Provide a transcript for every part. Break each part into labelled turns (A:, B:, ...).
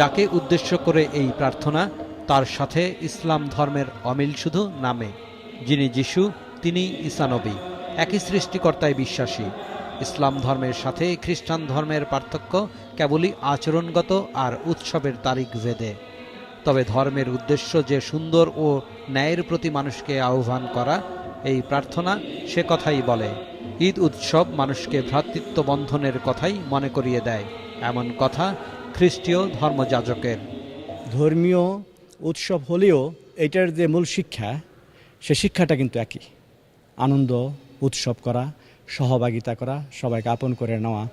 A: যাকে উদ্দেশ্য করে এই প্রার্থনা, তার সাথে ইসলাম ধর্মের অমিল শুধু নামে, যিনি যিশু, তিনি ইসানবী একই সৃষ্টিকর্তায় বিশ্বাসী। ইসলাম ধর্মের সাথে খ্রিস্টান ধর্মের পার্থক্য কেবলই আচরণগত আর উৎসবের তারিখ ভেদে। তবে ধর্মের উদ্দেশ্য যে সুন্দর ও ন্যায়ের প্রতি মানুষকে আহ্বান করা, এই প্রার্থনা সে কথাই বলে। ঈদ উৎসব মানুষকে ভ্রাতৃত্ব বন্ধনের কথাই মনে করিয়ে দেয়। এমন কথা খ্রিস্টীয় ধর্মযাজকের।
B: ধর্মীয় উৎসব হলেও এটার যে মূল শিক্ষা সে শিক্ষাটা কিন্তু একই। আনন্দ উৎসব করা সহভাগিতা করা সবাইকে আপন করে নেওয়া।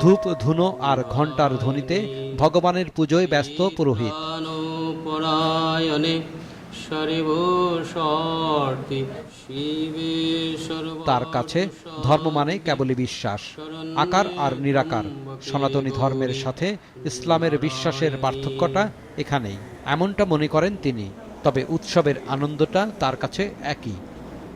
A: ধূপ ধুনো আর ঘণ্টার ধ্বনিতে ভগবানের পুজোয় ব্যস্ত পুরোহিত। তার কাছে ধর্ম মানে কেবলই বিশ্বাস আকার আর নিরাকার। সনাতনী ধর্মের সাথে ইসলামের বিশ্বাসের পার্থক্যটা এখানেই। এমনটা মনে করেন তিনি তবে উৎসবের আনন্দটা তার কাছে একই।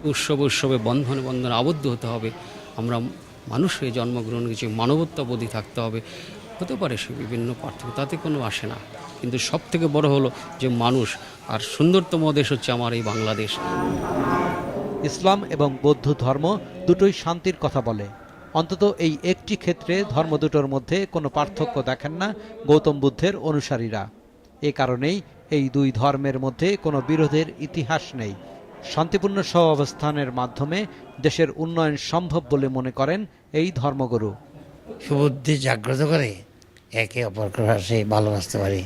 C: উৎসব উৎসবে বন্ধনে বন্ধনে আবদ্ধ হতে হবে। আমরা মানুষ হয়ে জন্মগ্রহণ করেছি মানবত্ববোধী থাকতে হবে। হতে পারে সে বিভিন্ন পার্থক্য তাতে কোনো আসে না। কিন্তু সব থেকে বড় হলো যে মানুষ আর সুন্দরতম দেশ হচ্ছে আমার এই বাংলাদেশ।
A: ইসলাম এবং বৌদ্ধ ধর্ম দুটোই শান্তির কথা বলে। অন্তত এই একটি ক্ষেত্রে ধর্ম দুটোর মধ্যে কোনো পার্থক্য দেখেন না গৌতম বুদ্ধের অনুসারীরা। এ কারণেই এই দুই ধর্মের মধ্যে কোনো বিরোধের ইতিহাস নেই। শান্তিপূর্ণ সহ অবস্থানের মাধ্যমে দেশের উন্নয়ন সম্ভব বলে মনে করেন এই ধর্মগুরু।
D: সুবুদ্ধি জাগ্রত করে একে অপরকে ভাসে ভালোবাসতে পারি।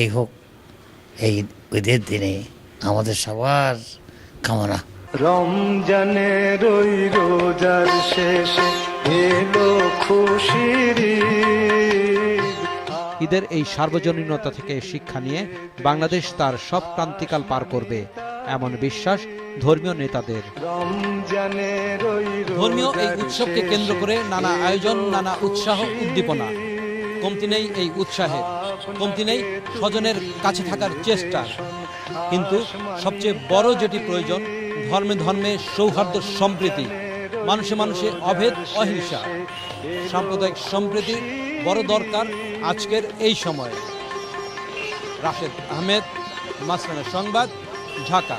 D: এই হোক, এই ঈদের দিনে আমাদের সবার কামনা।
E: রমজানের ওই রোজার শেষে এলো খুশির
A: ঈদের এই সার্বজনীনতা থেকে শিক্ষা নিয়ে বাংলাদেশ তার সব ক্রান্তিকাল পার করবে এমন বিশ্বাস ধর্মীয় নেতাদের।
F: ধর্মীয় এই উৎসবকে কেন্দ্র করে নানা আয়োজন নানা উৎসাহ উদ্দীপনা। কমতি নেই এই উৎসাহে। কমতি নেই স্বজনের কাছে থাকার চেষ্টা। কিন্তু সবচেয়ে বড় যেটি প্রয়োজন ধর্মে ধর্মে সৌহার্দ্য সম্প্রীতি, মানুষে মানুষে অভেদ, অহিংসা। সাম্প্রদায়িক সম্প্রীতি বড় দরকার আজকের এই সময়ে। রাশেদ আহমেদ মাসরানের সংবাদ, ঢাকা।